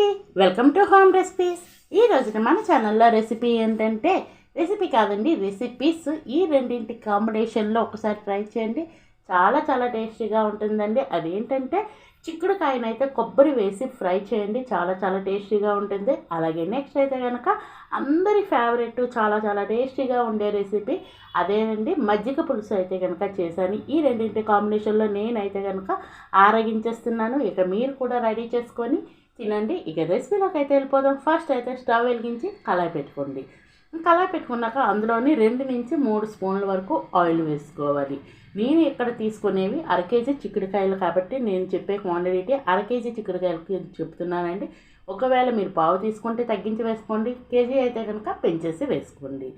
అండి. Welcome to home recipes ఈ రోజున మన ఛానల్లో రెసిపీ ఏంటంటే రెసిపీ కాదండి రెసిపీస్ ఈ రెండింటి కాంబినేషన్లో ఒకసారి ట్రై చేయండి. చాలా చాలా టేస్టీగా ఉంటుందండి. అదేంటంటే చిక్కుడుకాయనైతే కొబ్బరి వేసి ఫ్రై చేయండి. చాలా చాలా టేస్టీగా ఉంటుంది. అలాగే నెక్స్ట్ అయితే కనుక అందరి ఫేవరెట్ చాలా చాలా టేస్టీగా ఉండే రెసిపీ అదేనండి మజ్జిగ పులుసు అయితే కనుక చేశాను. ఈ రెండింటి కాంబినేషన్లో నేనైతే కనుక ఆరగించేస్తున్నాను. ఇక మీరు కూడా రెడీ చేసుకొని తినండి. ఇక రెసిపీలోకి అయితే వెళ్ళిపోదాం. ఫస్ట్ అయితే స్టవ్ వెలిగించి కళాయి పెట్టుకోండి. కళాయి పెట్టుకున్నాక అందులోని రెండు నుంచి మూడు స్పూన్ల వరకు ఆయిల్ వేసుకోవాలి. నేను ఇక్కడ తీసుకునేవి అర కేజీ చిక్కుడుకాయలు కాబట్టి నేను చెప్పే క్వాంటిటీ అర కేజీ చిక్కుడుకాయలకి చెప్తున్నానండి. ఒకవేళ మీరు పావు తీసుకుంటే తగ్గించి వేసుకోండి. కేజీ అయితే కనుక పెంచేసి వేసుకోండి.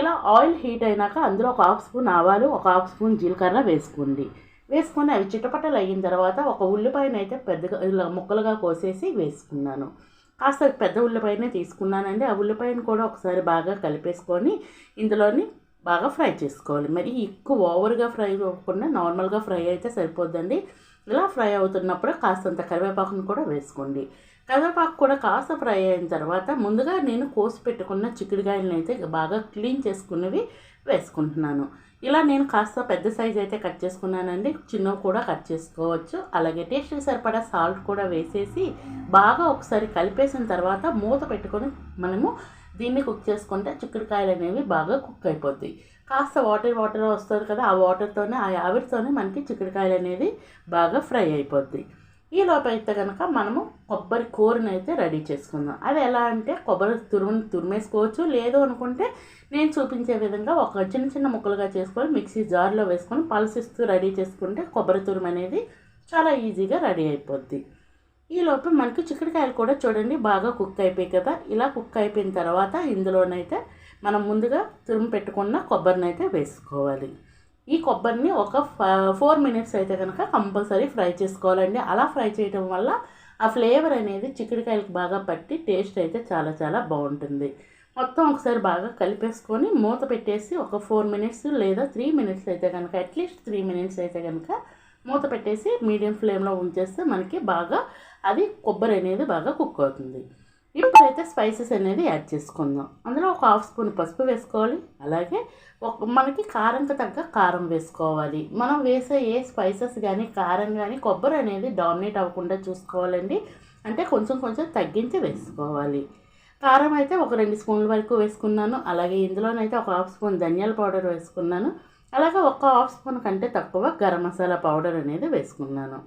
ఇలా ఆయిల్ హీట్ అయినాక అందులో ఒక హాఫ్ స్పూన్ ఆవాలు ఒక హాఫ్ స్పూన్ జీలకర్ర వేసుకోండి. వేసుకొని అవి చిటపటలు అయిన తర్వాత ఒక ఉల్లిపాయను అయితే పెద్దగా ఇలా ముక్కలుగా కోసేసి వేసుకున్నాను. కాస్త పెద్ద ఉల్లిపాయనే తీసుకున్నానండి. ఆ ఉల్లిపాయను కూడా ఒకసారి బాగా కలిపేసుకొని ఇందులోని బాగా ఫ్రై చేసుకోవాలి. మరి ఎక్కువ ఓవర్గా ఫ్రై అవ్వకుండా నార్మల్గా ఫ్రై అయితే సరిపోద్దండి. ఇలా ఫ్రై అవుతున్నప్పుడు కాస్తంత కరివేపాకును కూడా వేసుకోండి. కరివేపాకు కూడా కాస్త ఫ్రై అయిన తర్వాత ముందుగా నేను కోసి పెట్టుకున్న చిక్కుడుకాయలను అయితే బాగా క్లీన్ చేసుకున్నవి వేసుకుంటున్నాను. ఇలా నేను కాస్త పెద్ద సైజ్ అయితే కట్ చేసుకున్నానండి. చిన్నవి కూడా కట్ చేసుకోవచ్చు. అలాగే టేస్ట్కి సరిపడా సాల్ట్ కూడా వేసేసి బాగా ఒకసారి కలిపేసిన తర్వాత మూత పెట్టుకొని మనము దీన్ని కుక్ చేసుకుంటే చిక్కుడుకాయలు అనేవి బాగా కుక్ అయిపోతాయి. కాస్త వాటర్ వాటర్ వస్తుంది కదా ఆ వాటర్తోనే ఆ ఆవిరితోనే మనకి చిక్కుడుకాయలు అనేది బాగా ఫ్రై అయిపోద్ది ఈ లోపు అయితే కనుక మనము కొబ్బరి కూరని అయితే రెడీ చేసుకుందాం. అది ఎలా అంటే కొబ్బరి తురుము తురిమేసుకోవచ్చు. లేదు అనుకుంటే నేను చూపించే విధంగా ఒక చిన్న చిన్న ముక్కలుగా చేసుకొని మిక్సీ జార్లో వేసుకొని పలసిస్తూ రెడీ చేసుకుంటే కొబ్బరి తురుము అనేది చాలా ఈజీగా రెడీ అయిపోద్ది. ఈ మనకి చిక్కుడుకాయలు కూడా చూడండి బాగా కుక్ అయిపోయాయి కదా. ఇలా కుక్ అయిపోయిన తర్వాత ఇందులోనైతే మనం ముందుగా తురుము పెట్టుకున్న కొబ్బరిని అయితే వేసుకోవాలి. ఈ కొబ్బరిని ఒక ఫోర్ మినిట్స్ అయితే కనుక కంపల్సరీ ఫ్రై చేసుకోవాలండి. అలా ఫ్రై చేయడం వల్ల ఆ ఫ్లేవర్ అనేది చిక్కుడుకాయలకు బాగా పట్టి టేస్ట్ అయితే చాలా చాలా బాగుంటుంది. మొత్తం ఒకసారి బాగా కలిపేసుకొని మూత పెట్టేసి ఒక ఫోర్ మినిట్స్ లేదా త్రీ మినిట్స్ అయితే కనుక అట్లీస్ట్ త్రీ మినిట్స్ అయితే కనుక మూత పెట్టేసి మీడియం ఫ్లేమ్లో ఉంచేస్తే మనకి బాగా అది కొబ్బరి అనేది బాగా కుక్ అవుతుంది. ఇప్పుడైతే స్పైసెస్ అనేది యాడ్ చేసుకుందాం. అందులో ఒక హాఫ్ స్పూన్ పసుపు వేసుకోవాలి. అలాగే ఒక మనకి కారంకి తగ్గ కారం వేసుకోవాలి. మనం వేసే ఏ స్పైసెస్ కానీ కారం కానీ కొబ్బరి అనేది డామినేట్ అవ్వకుండా చూసుకోవాలండి. అంటే కొంచెం కొంచెం తగ్గించి వేసుకోవాలి. కారం అయితే ఒక రెండు స్పూన్ల వరకు వేసుకున్నాను. అలాగే ఇందులోనైతే ఒక హాఫ్ స్పూన్ ధనియాల పౌడర్ వేసుకున్నాను. అలాగే ఒక హాఫ్ స్పూన్ కంటే తక్కువ గరం మసాలా పౌడర్ అనేది వేసుకున్నాను.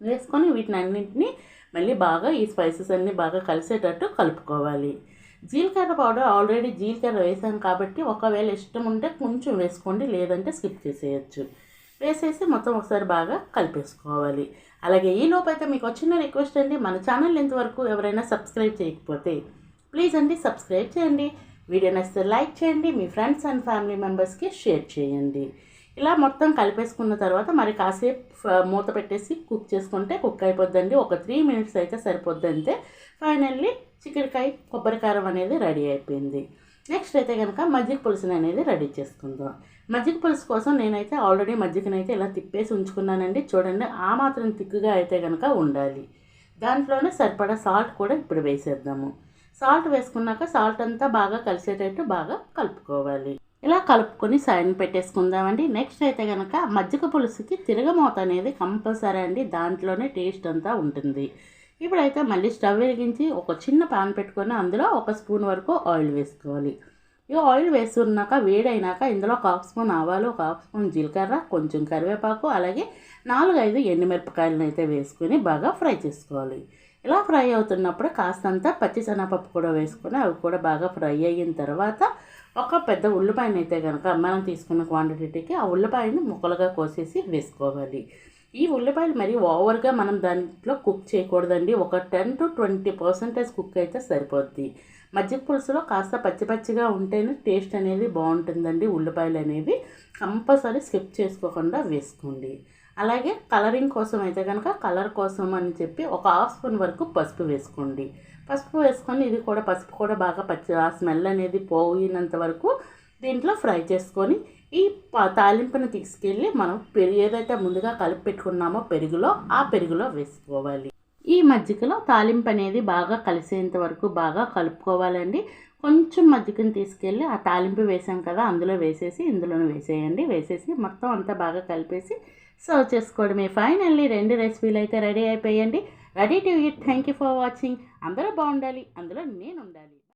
వేసుకొని వీటిని అన్నింటినీ మళ్ళీ బాగా ఈ స్పైసెస్ అన్నీ బాగా కలిసేటట్టు కలుపుకోవాలి. జీలకర్ర పౌడర్ ఆల్రెడీ జీలకర్ర వేసాం కాబట్టి ఒకవేళ ఇష్టం ఉంటే కొంచెం వేసుకోండి లేదంటే స్కిప్ చేసేయచ్చు. వేసేసి మొత్తం ఒకసారి బాగా కలిపేసుకోవాలి. అలాగే ఈ లోపైతే మీకు వచ్చిన రిక్వెస్ట్ అండి. మన ఛానల్ ఇంతవరకు ఎవరైనా సబ్స్క్రైబ్ చేయకపోతే ప్లీజ్ అండి సబ్స్క్రైబ్ చేయండి. వీడియో నచ్చితే లైక్ చేయండి. మీ ఫ్రెండ్స్ అండ్ ఫ్యామిలీ మెంబర్స్కి షేర్ చేయండి. ఇలా మొత్తం కలిపేసుకున్న తర్వాత మరి కాసేపు మూత పెట్టేసి కుక్ చేసుకుంటే కుక్ అయిపోద్దండి. ఒక త్రీ మినిట్స్ అయితే సరిపోద్ది అంతే. ఫైనల్లీ చికెన్కాయ కొబ్బరికారం అనేది రెడీ అయిపోయింది. నెక్స్ట్ అయితే కనుక మజ్జిగ పులుసుని అనేది రెడీ చేసుకుందాం. మజ్జిగ పులుసు కోసం నేనైతే ఆల్రెడీ మజ్జిగనైతే ఇలా తిప్పేసి ఉంచుకున్నానండి. చూడండి ఆ మాత్రం తిక్కుగా అయితే కనుక ఉండాలి. దాంట్లోనే సరిపడా సాల్ట్ కూడా ఇప్పుడు వేసేద్దాము. సాల్ట్ వేసుకున్నాక సాల్ట్ అంతా బాగా కలిసేటట్టు బాగా కలుపుకోవాలి. ఇలా కలుపుకొని సైడ్ పెట్టేసుకుందామండి. నెక్స్ట్ అయితే కనుక మజ్జిగ పులుసుకి తిరగమూత అనేది కంపల్సరీ అండి. దాంట్లోనే టేస్ట్ అంతా ఉంటుంది. ఇప్పుడైతే మళ్ళీ స్టవ్ వెలిగించి ఒక చిన్న పాన్ పెట్టుకొని అందులో ఒక స్పూన్ వరకు ఆయిల్ వేసుకోవాలి. ఈ ఆయిల్ వేసుకున్నాక వేడైనాక ఇందులో ఒక హాఫ్ స్పూన్ ఆవాలు ఒక హాఫ్ స్పూన్ జీలకర్ర కొంచెం కరివేపాకు అలాగే నాలుగు ఐదు ఎండుమిరపకాయలను అయితే వేసుకొని బాగా ఫ్రై చేసుకోవాలి. ఇలా ఫ్రై అవుతున్నప్పుడు కాస్తంత పచ్చిశనగపప్పు కూడా వేసుకొని అవి కూడా బాగా ఫ్రై అయిన తర్వాత ఒక పెద్ద ఉల్లిపాయను అయితే కనుక మనం తీసుకున్న క్వాంటిటీకి ఆ ఉల్లిపాయని ముక్కలుగా కోసేసి వేసుకోవాలి. ఈ ఉల్లిపాయలు మరి ఓవర్గా మనం దాంట్లో కుక్ చేయకూడదండి. ఒక ten to twenty percentage cook అయితే సరిపోద్ది. మజ్జిగ పులుసులో కాస్త పచ్చి పచ్చిగా ఉంటేనే టేస్ట్ అనేది బాగుంటుందండి. ఉల్లిపాయలు అనేవి కంపల్సరీ స్కిప్ చేసుకోకుండా వేసుకోండి. అలాగే కలరింగ్ కోసం అయితే కనుక కలర్ కోసం అని చెప్పి ఒక హాఫ్ స్పూన్ వరకు పసుపు వేసుకోండి. పసుపు వేసుకొని ఇది కూడా పసుపు కూడా బాగా పచ్చి ఆ స్మెల్ అనేది పోయినంత వరకు దీంట్లో ఫ్రై చేసుకొని ఈ ప- తాలింపుని తీసుకెళ్ళి మనం పెరుగు ఏదైతే ముందుగా కలిపి పెట్టుకున్నామో పెరుగులో ఆ పెరుగులో వేసుకోవాలి. ఈ మజ్జిగలో తాలింపు అనేది బాగా కలిసేంత వరకు బాగా కలుపుకోవాలండి. కొంచెం మజ్జిగను తీసుకెళ్ళి ఆ తాలింపు వేసాం కదా అందులో వేసేసి ఇందులోనే వేసేయండి. వేసేసి మొత్తం అంతా బాగా కలిపేసి సర్వ్ చేసుకోవడమే. ఫైనల్లీ రెండు రెసిపీలు అయితే ready అయిపోయండి. Ready to eat thank you for watching అందరూ బాగుండాలి. అందులో నేను ఉండాలి